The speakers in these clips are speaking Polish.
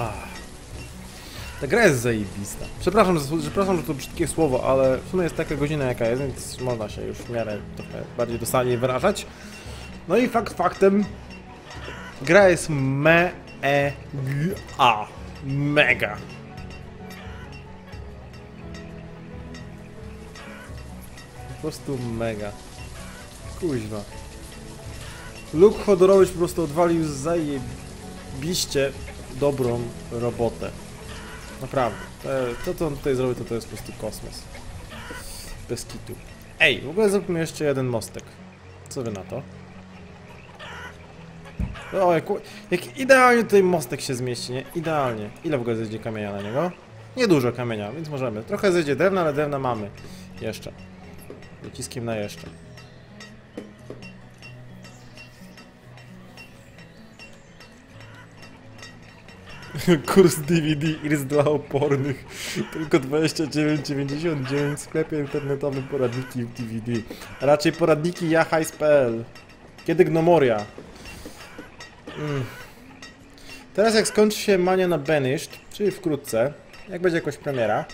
Ach. Ta gra jest zajebista. Przepraszam, przepraszam, że to brzydkie słowo, ale w sumie jest taka godzina jaka jest, więc można się już w miarę trochę bardziej dosadnie wyrażać. No i fakt faktem, gra jest me e mega. Po prostu mega. Kuźwa. Luke Hodorowicz po prostu odwalił zajebiście dobrą robotę. Naprawdę. To, co on tutaj zrobił, to to jest po prostu kosmos. Bez kitu. Ej, w ogóle zrobimy jeszcze jeden mostek. Co wy na to? O, jak, jak idealnie tutaj mostek się zmieści, nie? Idealnie. Ile w ogóle zejdzie kamienia na niego? Niedużo kamienia, więc możemy. Trochę zejdzie drewna, ale drewna mamy. Jeszcze. Dociskiem na jeszcze. Kurs DVD IRS dla opornych. Tylko 29,99 w sklepie internetowym poradniki DVD. Raczej poradniki jahajs.pl. Kiedy Gnomoria? Mm. Teraz jak skończy się Mania na Banished, czyli wkrótce, jak będzie jakoś premiera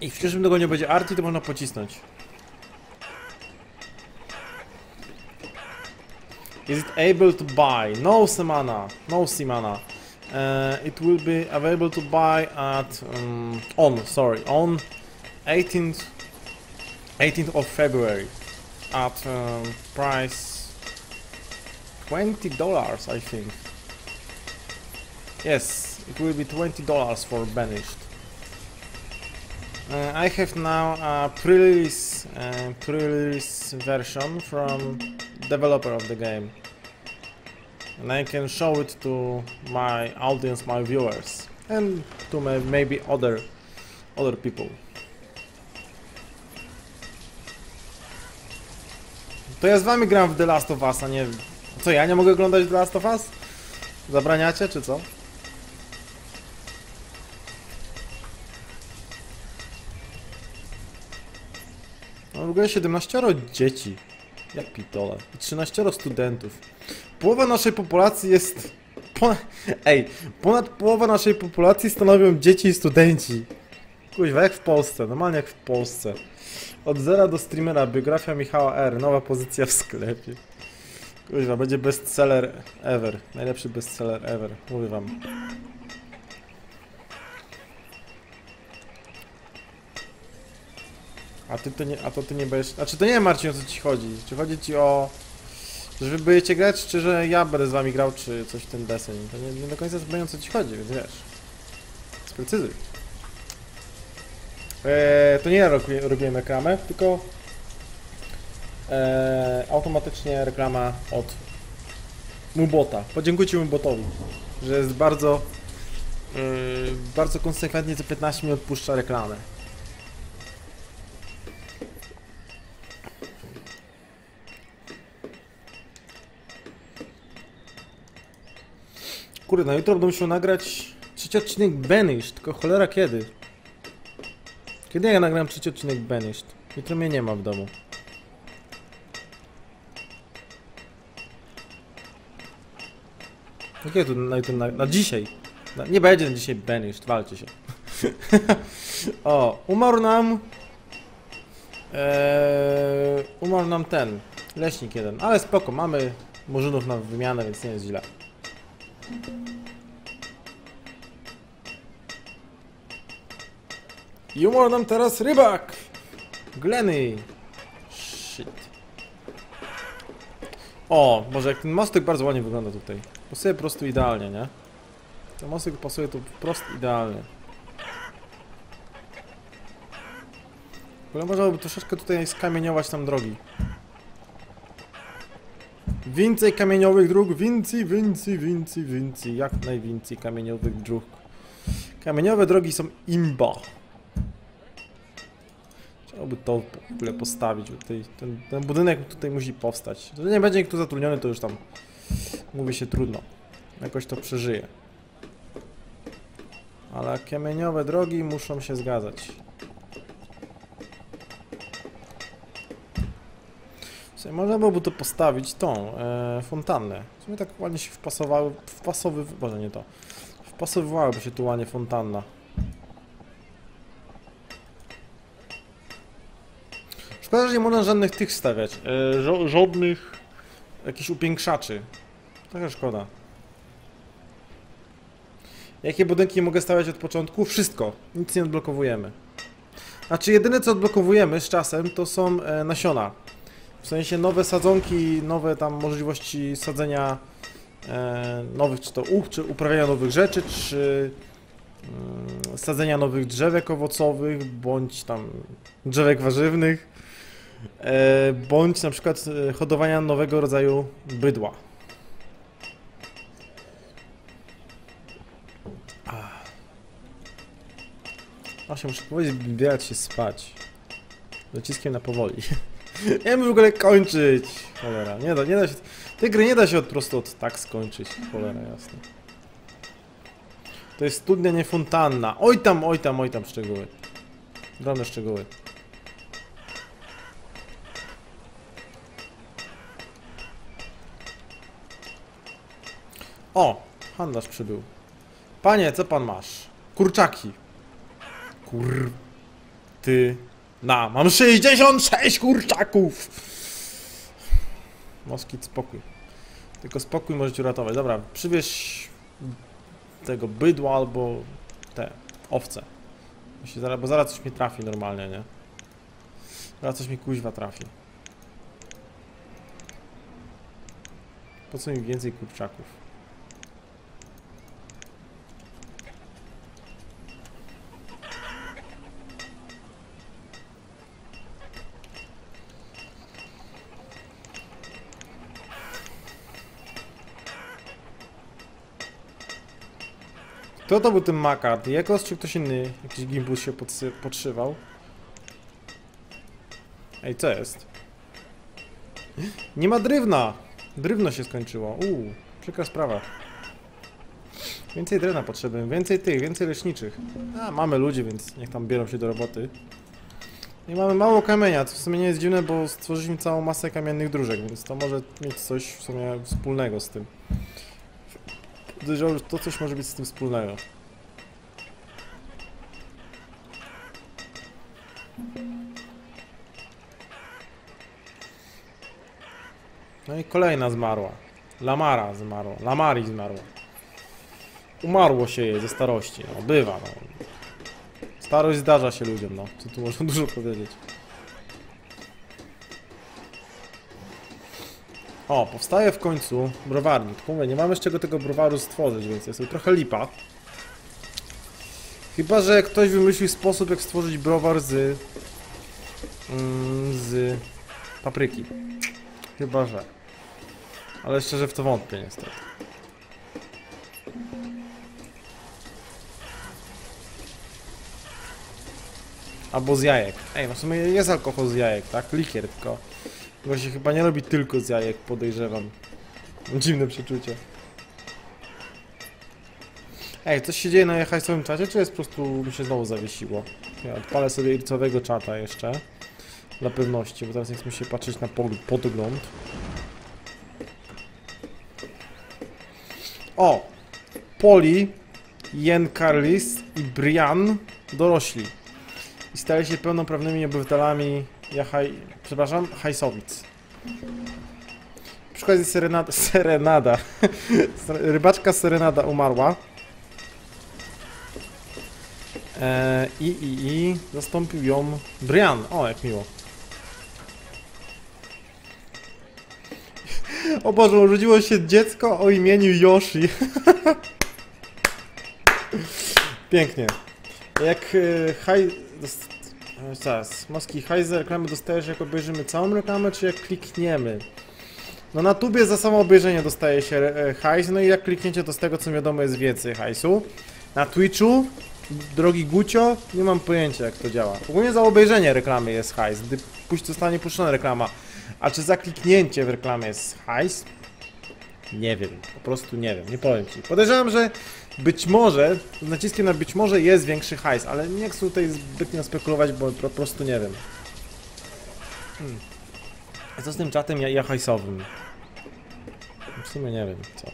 i w przyszłym tygodniu będzie Arti, to można pocisnąć. Is it able to buy? No Semana. No Semana. Uh, it will be available to buy at um, on sorry on 18th 18th of February at um, price 20 dollars I think. Yes, it will be 20 dollars for banished. Uh, I have now a pre-release uh, pre-release version from developer of the game, and I can show it to my audience, my viewers, and to may maybe other other people. To ja z wami gram w The Last of Us, a nie... Co, ja nie mogę oglądać The Last of Us? Zabraniacie, czy co? No w ogóle 17 dzieci. Jak pitole. I 13 studentów. Połowa naszej populacji jest... Po... Ej, ponad połowa naszej populacji stanowią dzieci i studenci. Kuźwa, jak w Polsce, normalnie jak w Polsce. Od zera do streamera, biografia Michała R. Nowa pozycja w sklepie. Kuźwa, będzie bestseller ever. Najlepszy bestseller ever, mówię wam. A ty to nie, a to ty nie będziesz... Znaczy to nie Marcin o co ci chodzi. Czy chodzi ci o... Że wy będziecie grać, czy że ja będę z wami grał, czy coś w ten deseń. To nie, nie do końca wiem o co ci chodzi, więc wiesz. Sprecyzuj. Eee, to nie ja robiłem reklamę, tylko eee, automatycznie reklama od Mubota. Podziękujcie Mubotowi, że jest bardzo eee, bardzo konsekwentnie co 15 minut puszcza reklamę. Kurde, na jutro będę musiał nagrać trzeci odcinek Banished, tylko cholera kiedy? Kiedy ja nagram trzeci odcinek Banished? Jutro mnie nie ma w domu. Jakie tu na, jutro na, na dzisiaj? Na, nie będzie na dzisiaj Banished, walcie się. o, umarł nam... Eee, umarł nam ten, leśnik jeden, ale spoko, mamy murzynów na wymianę, więc nie jest źle. I umarł nam teraz rybak! Gleny! Shit. O, może jak ten mostek bardzo ładnie wygląda tutaj. Pasuje po prostu idealnie, nie? Ten mostek pasuje tu wprost idealnie. Ale można by troszeczkę tutaj skamieniować tam drogi. Więcej kamieniowych dróg, więcej, więcej, więcej, więcej, jak najwięcej kamieniowych dróg. Kamieniowe drogi są imba. Trzeba by to w ogóle postawić. Tutaj, ten, ten budynek tutaj musi powstać. To nie będzie tu zatrudniony, to już tam mówi się trudno. Jakoś to przeżyje. Ale kamieniowe drogi muszą się zgadzać. Można byłoby to postawić tą e, fontannę. W sumie tak ładnie się wpasowały, wpasowy, może nie to. Wpasowywałaby się tu ładnie fontanna. Szkoda, że nie można żadnych tych stawiać. E, żo żadnych jakichś upiększaczy. Trochę szkoda. Jakie budynki mogę stawiać od początku? Wszystko. Nic nie odblokowujemy. Znaczy jedyne co odblokowujemy z czasem to są e, nasiona. W sensie nowe sadzonki, nowe tam możliwości sadzenia e, nowych, czy to up, czy uprawiania nowych rzeczy, czy mm, sadzenia nowych drzewek owocowych, bądź tam drzewek warzywnych, bądź na przykład e, hodowania nowego rodzaju bydła. Właśnie muszę powiedzieć, wybierać się spać. Z Naciskiem na powoli. Nie wiem w ogóle kończyć. Cholera, nie da, nie da się. Tej gry nie da się od prostu od tak skończyć. Cholera, jasne. To jest studnia, nie fontanna. Oj tam, oj tam, oj tam szczegóły. Drobne szczegóły. O! Handlarz przybył. Panie, co pan masz? Kurczaki. Kur... Ty... Na, mam 66 kurczaków! Moskit, spokój. Tylko spokój możecie uratować. Dobra, przywieź tego bydła albo te owce. Zaraz, bo zaraz coś mi trafi normalnie, nie? Zaraz coś mi kuźwa trafi. Po co mi więcej kurczaków? Kto to był ten Makart? Jekos czy ktoś inny? Jakiś gimbus się podszywał? Ej, co jest? Nie ma drewna! Drewno się skończyło. Uuu, przykra sprawa. Więcej drewna potrzebujemy, więcej tych, więcej leśniczych. A, mamy ludzi, więc niech tam biorą się do roboty. I mamy mało kamienia, co w sumie nie jest dziwne, bo stworzyliśmy całą masę kamiennych dróżek, więc to może mieć coś w sumie wspólnego z tym. Podejrzewam, że to coś może być z tym wspólnego. No i kolejna zmarła. Lamara zmarła. Lamari zmarła. Umarło się jej ze starości. No, bywa, no. Starość zdarza się ludziom, no. Co tu można dużo powiedzieć. O, powstaje w końcu browarnik. Mówię, nie mamy z czego tego browaru stworzyć, więc jest to trochę lipa. Chyba, że ktoś wymyślił sposób, jak stworzyć browar z... Mm, z papryki. Chyba, że. Ale szczerze w to wątpię niestety. Albo z jajek. Ej, no w sumie jest alkohol z jajek, tak? Likier, tylko... Się chyba nie robi tylko z jajek, podejrzewam. Dziwne przeczucie. Ej, coś się dzieje na jechajsowym czacie, czy jest po prostu mi się znowu zawiesiło? Ja odpalę sobie ircowego czata jeszcze. Dla pewności, bo teraz nie chcę się patrzeć na podgląd. O! Poli, Jen Carlis i Brian dorośli. I stali się pełnoprawnymi obywatelami Jachaj... przepraszam, Hajsowic. Przy okazji Serenada... Serenada. Rybaczka Serenada umarła. E, I, i, i zastąpił ją Brian. O, jak miło. O Boże, urodziło się dziecko o imieniu Yoshi. Pięknie. Jak e, haj... e, Zaraz, Moski hajs za reklamę dostajesz jak obejrzymy całą reklamę, czy jak klikniemy? No na tubie za samo obejrzenie dostaje się e, hajs, no i jak klikniecie to z tego co wiadomo jest więcej hajsu. Na Twitchu, drogi Gucio, nie mam pojęcia jak to działa. Ogólnie za obejrzenie reklamy jest hajs, gdy zostanie puszczona reklama. A czy za kliknięcie w reklamie jest hajs? Nie wiem, po prostu nie wiem, nie powiem ci. Podejrzewam, że być może, z naciskiem na być może jest większy hajs, ale nie chcę tutaj zbytnio spekulować, bo po prostu nie wiem. Hmm. Co z tym czatem ja- jachajsowym? W sumie nie wiem, co.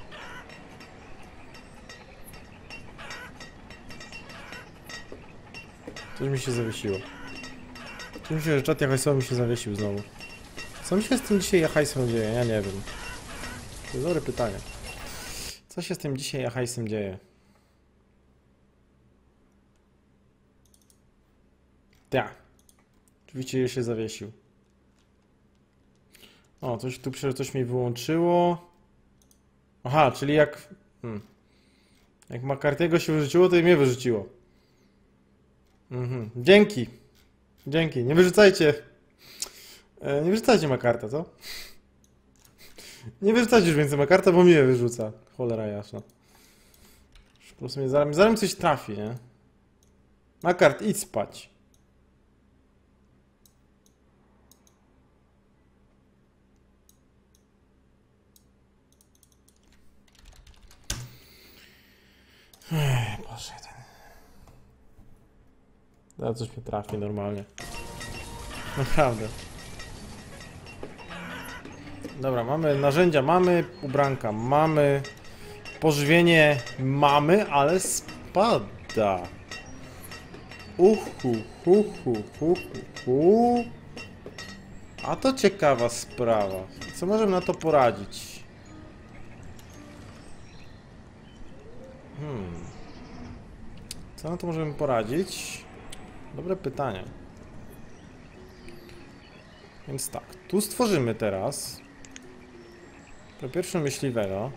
Coś mi się zawiesiło. Coś mi się, że czat jachajsowy mi się zawiesił znowu. Co mi się z tym dzisiaj jachajsem dzieje? Ja nie wiem. To jest dobre pytanie. Co się z tym dzisiaj jachajsem dzieje? Tak. Oczywiście się zawiesił. O, coś tu coś mi wyłączyło. Aha, czyli jak. Hmm. Jak Makartiego się wyrzuciło, to i mnie wyrzuciło. Mhm. Dzięki. Dzięki. Nie wyrzucajcie. E, nie wyrzucajcie Makarta, co? Nie wyrzucajcie już więcej Makarta, bo mnie wyrzuca. Cholera jasna. Po prostu mnie zaraz, zaraz coś trafi, nie? Makart, idź spać. Ech, Boże, ten. Zaraz coś mi trafi normalnie. Naprawdę. Dobra, mamy narzędzia, mamy ubranka, mamy pożywienie, mamy, ale spada. Uhu, hu, hu, hu, hu, hu. A to ciekawa sprawa. Co możemy na to poradzić? Hmm. Co na to możemy poradzić? Dobre pytanie. Więc tak, tu stworzymy teraz po pierwsze myśliwego.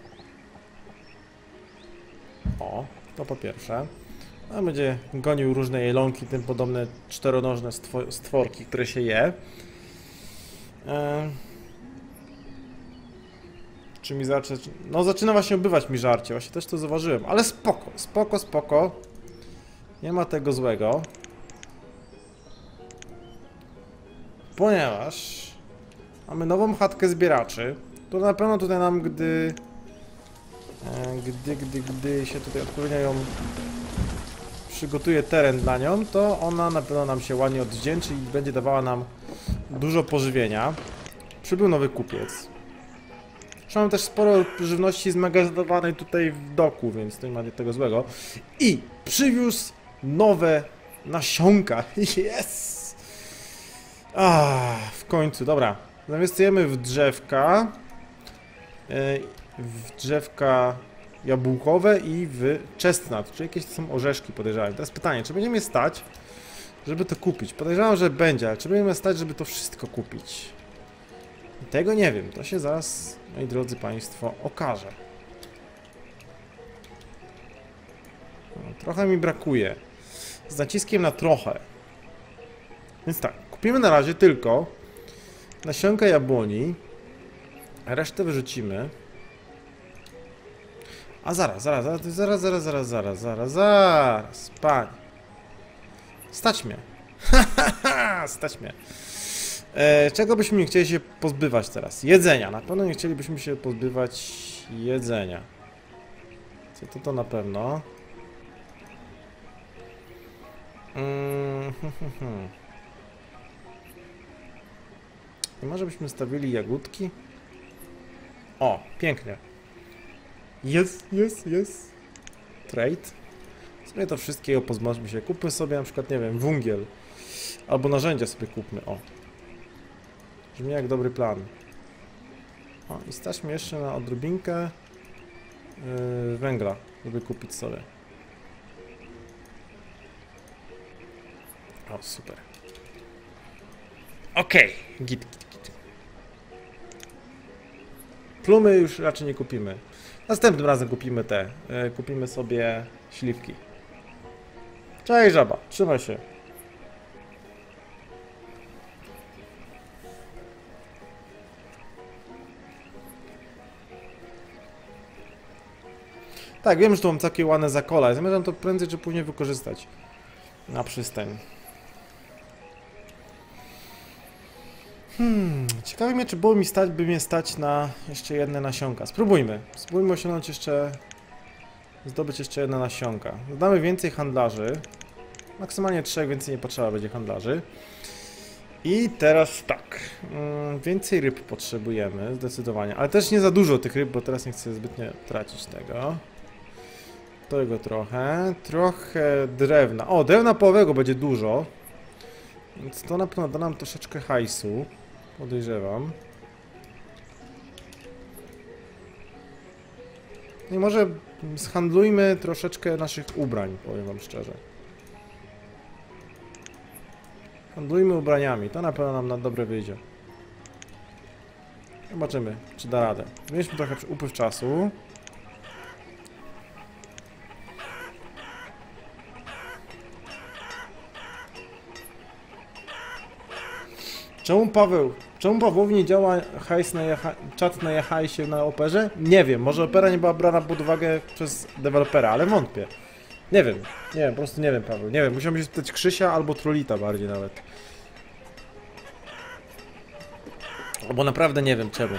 O, to po pierwsze. A będzie gonił różne jelonki, tym podobne czteronożne stwo stworki, które się je. E... Czy mi zacznie... No zaczyna właśnie obywać mi żarcie, właśnie też to zauważyłem, ale spoko, spoko, spoko. Nie ma tego złego. Ponieważ mamy nową chatkę zbieraczy, to na pewno tutaj nam, gdy... e, Gdy, gdy, gdy się tutaj odpowiednio ją przygotuje teren dla nią, to ona na pewno nam się ładnie odwdzięczy i będzie dawała nam dużo pożywienia. Przybył nowy kupiec. Mam też sporo żywności zmagazynowanej tutaj w doku, więc to nie ma tego złego. I przywiózł nowe nasionka. Yes! Ah, w końcu, dobra. Zainwestujemy w drzewka. e, W drzewka jabłkowe i w chestnut, czyli jakieś to są orzeszki podejrzewam. Teraz pytanie, czy będziemy stać, żeby to kupić? Podejrzewam, że będzie, ale czy będziemy stać, żeby to wszystko kupić? Tego nie wiem, to się zaraz, moi drodzy Państwo, okaże. No, trochę mi brakuje. Z naciskiem na trochę. Więc tak, kupimy na razie tylko nasionka jabłoni, resztę wyrzucimy. A zaraz, zaraz, zaraz, zaraz, zaraz, zaraz, zaraz, zaraz, zaraz, panie. Stać mnie. Stać mnie. E, czego byśmy nie chcieli się pozbywać teraz? Jedzenia. Na pewno nie chcielibyśmy się pozbywać jedzenia. Co to to na pewno? Mm, hmm, hmm, hmm. Może byśmy stawili jagódki? O, pięknie. Jest, jest, jest. Trade. W sumie to wszystkiego pozbądźmy się. Kupmy sobie na przykład, nie wiem, wungiel. Albo narzędzia sobie kupmy, o. Brzmi jak dobry plan. O, i stać mi jeszcze na odrobinkę yy, węgla, żeby kupić sobie. O, super. Okej, git, git, git. Plumy już raczej nie kupimy. Następnym razem kupimy te. Yy, kupimy sobie śliwki. Cześć żaba, trzymaj się. Tak, wiem, że tu mam takie ładne zakola. Zamierzam to prędzej czy później wykorzystać na przystań. Hmm, ciekawe mnie, czy było mi stać, by mnie stać na jeszcze jedne nasionka. Spróbujmy. Spróbujmy osiągnąć jeszcze... Zdobyć jeszcze jedne nasionka. Dodamy więcej handlarzy. Maksymalnie trzech, więcej nie potrzeba będzie handlarzy. I teraz tak. mm, Więcej ryb potrzebujemy, zdecydowanie. Ale też nie za dużo tych ryb, bo teraz nie chcę zbytnio tracić tego. Tego trochę. Trochę drewna. O, drewna połowego będzie dużo. Więc to na pewno da nam troszeczkę hajsu. Podejrzewam. I może zhandlujmy troszeczkę naszych ubrań, powiem wam szczerze. Handlujmy ubraniami, to na pewno nam na dobre wyjdzie. Zobaczymy, czy da radę. Mieliśmy trochę upływ czasu. Czemu Paweł, czemu Pawłowi nie działa hajs na jaha, czat na jahajsie na operze? Nie wiem, może opera nie była brana pod uwagę przez dewelopera, ale wątpię. Nie wiem, nie wiem, po prostu nie wiem Paweł, nie wiem, musiałbym się spytać Krzysia albo Trolita bardziej nawet. Bo naprawdę nie wiem czemu.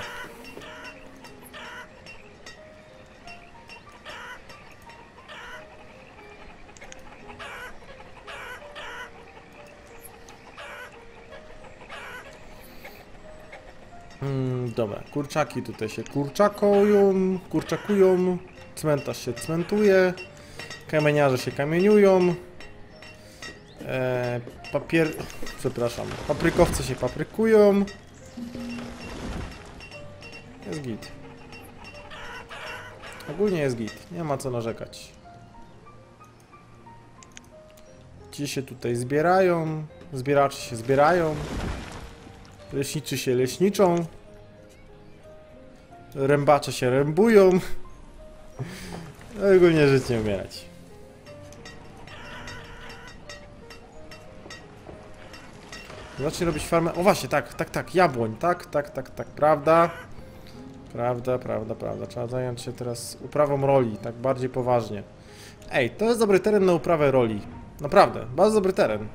Kurczaki tutaj się kurczakują, kurczakują, cmentarz się cmentuje, kamieniarze się kamieniują, e, papier... przepraszam, paprykowce się paprykują. Jest git. Ogólnie jest git, nie ma co narzekać. Ci się tutaj zbierają, zbieracze się zbierają, leśniczy się leśniczą, rębacze się rębują. No ogólnie żyć nie umierać. Zacznij robić farmę. O właśnie, tak, tak, tak, jabłoń, tak, tak, tak, tak, prawda. Prawda, prawda, prawda. Trzeba zająć się teraz uprawą roli, tak bardziej poważnie. Ej, to jest dobry teren na uprawę roli. Naprawdę, bardzo dobry teren.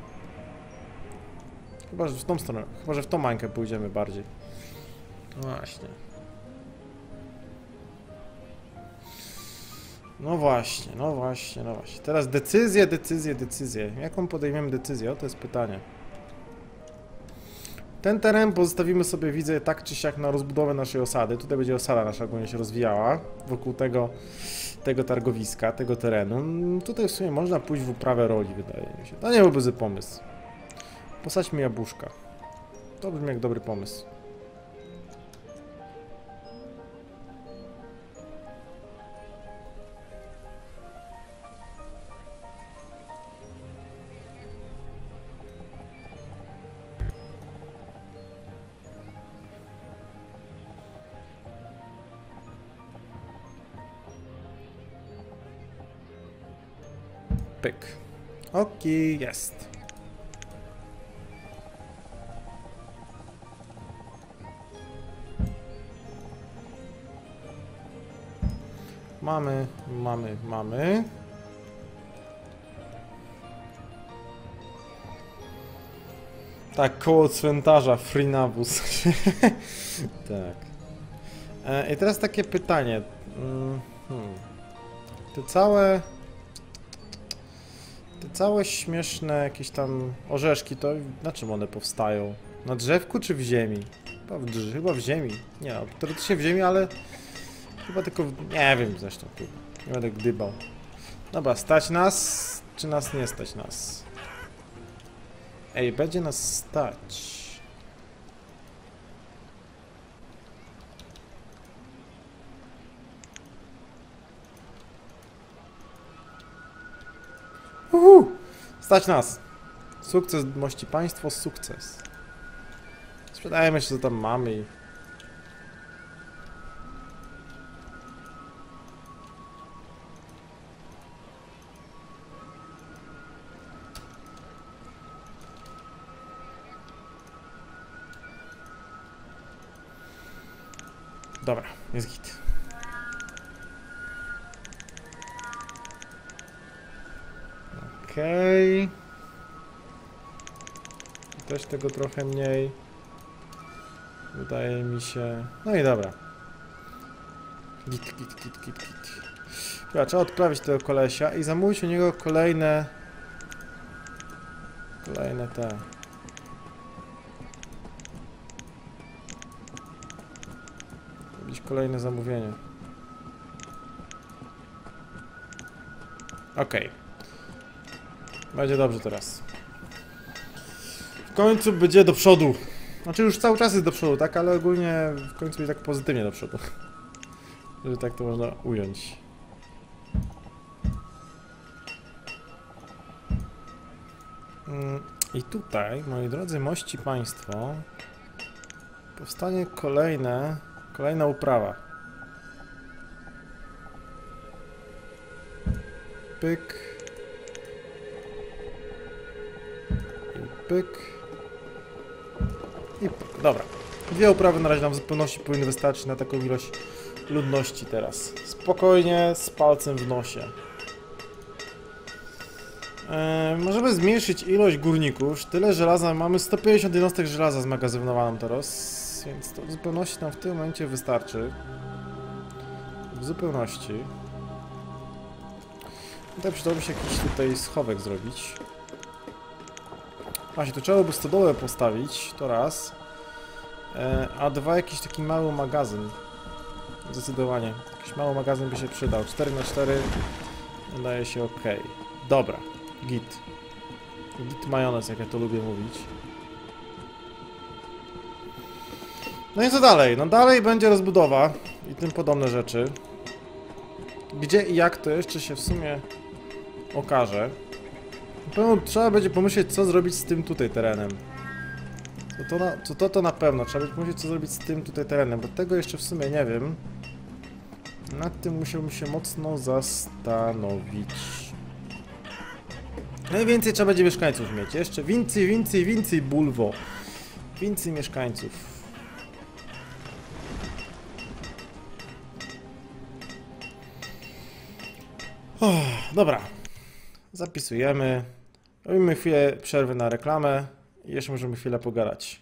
Chyba, że w tą stronę, chyba, że w tą mańkę pójdziemy bardziej. No właśnie. No właśnie, no właśnie, no właśnie. Teraz decyzje, decyzje, decyzje. Jaką podejmiemy decyzję? O, to jest pytanie. Ten teren pozostawimy sobie, widzę, tak czy siak na rozbudowę naszej osady. Tutaj będzie osada nasza ogólnie się rozwijała wokół tego, tego targowiska, tego terenu. Mm, Tutaj w sumie można pójść w uprawę roli, wydaje mi się. To nie byłby zły pomysł. Posadźmy jabłuszka. To brzmi jak dobry pomysł. Pyk. Okej, jest. Mamy, mamy, mamy. Tak, koło cmentarza, Frinabus. tak. E, I teraz takie pytanie. Mm, Hmm. Te całe... Te całe śmieszne jakieś tam orzeszki, to na czym one powstają? Na drzewku czy w ziemi? Chyba w, drz- chyba w ziemi. Nie, no, teoretycznie w ziemi, ale chyba tylko w... Nie wiem zresztą. Nie będę gdybał. Dobra, stać nas, czy nas nie stać nas? Ej, będzie nas stać. Uhu! Stać nas! Sukces mości państwo, sukces. Sprzedajemy się, co tam mamy. Dobra, jest git. Okej. Okay. Też tego trochę mniej. Wydaje mi się... No i dobra. Git, git, git, git, git. Dobra, trzeba odprawić tego kolesia i zamówić u niego kolejne... Kolejne te... Zrobić kolejne zamówienie. Okej. Okay. Będzie dobrze teraz. W końcu będzie do przodu. Znaczy już cały czas jest do przodu, tak? Ale ogólnie w końcu będzie tak pozytywnie do przodu. Że tak to można ująć. Mm, I tutaj, moi drodzy mości państwo, powstanie kolejne, kolejna uprawa. Pyk. Pyk. I pyk. Dobra. Dwie uprawy na razie nam w zupełności powinny wystarczyć na taką ilość ludności teraz. Spokojnie, z palcem w nosie. E, możemy zmniejszyć ilość górników. Tyle żelaza, mamy 150 jednostek żelaza zmagazynowaną teraz, więc to w zupełności nam w tym momencie wystarczy. W zupełności. Tutaj przydałoby się jakiś tutaj schowek zrobić. Właśnie, tu trzeba by stodołę postawić, to raz. E, a dwa, jakiś taki mały magazyn. Zdecydowanie. Jakiś mały magazyn by się przydał. 4 na 4 wydaje się ok. Dobra, git. Git majonez, jak ja to lubię mówić. No i co dalej? No dalej będzie rozbudowa i tym podobne rzeczy. Gdzie i jak to jeszcze się w sumie okaże. Pewno trzeba będzie pomyśleć, co zrobić z tym tutaj terenem. Co to, na, co to, to na pewno. Trzeba będzie pomyśleć, co zrobić z tym tutaj terenem, bo tego jeszcze w sumie nie wiem. Nad tym musiałbym się mocno zastanowić. No i więcej trzeba będzie mieszkańców mieć. Jeszcze więcej, więcej, więcej bulwo. Więcej mieszkańców. Dobra. Zapisujemy. Robimy chwilę przerwy na reklamę i jeszcze możemy chwilę pogadać.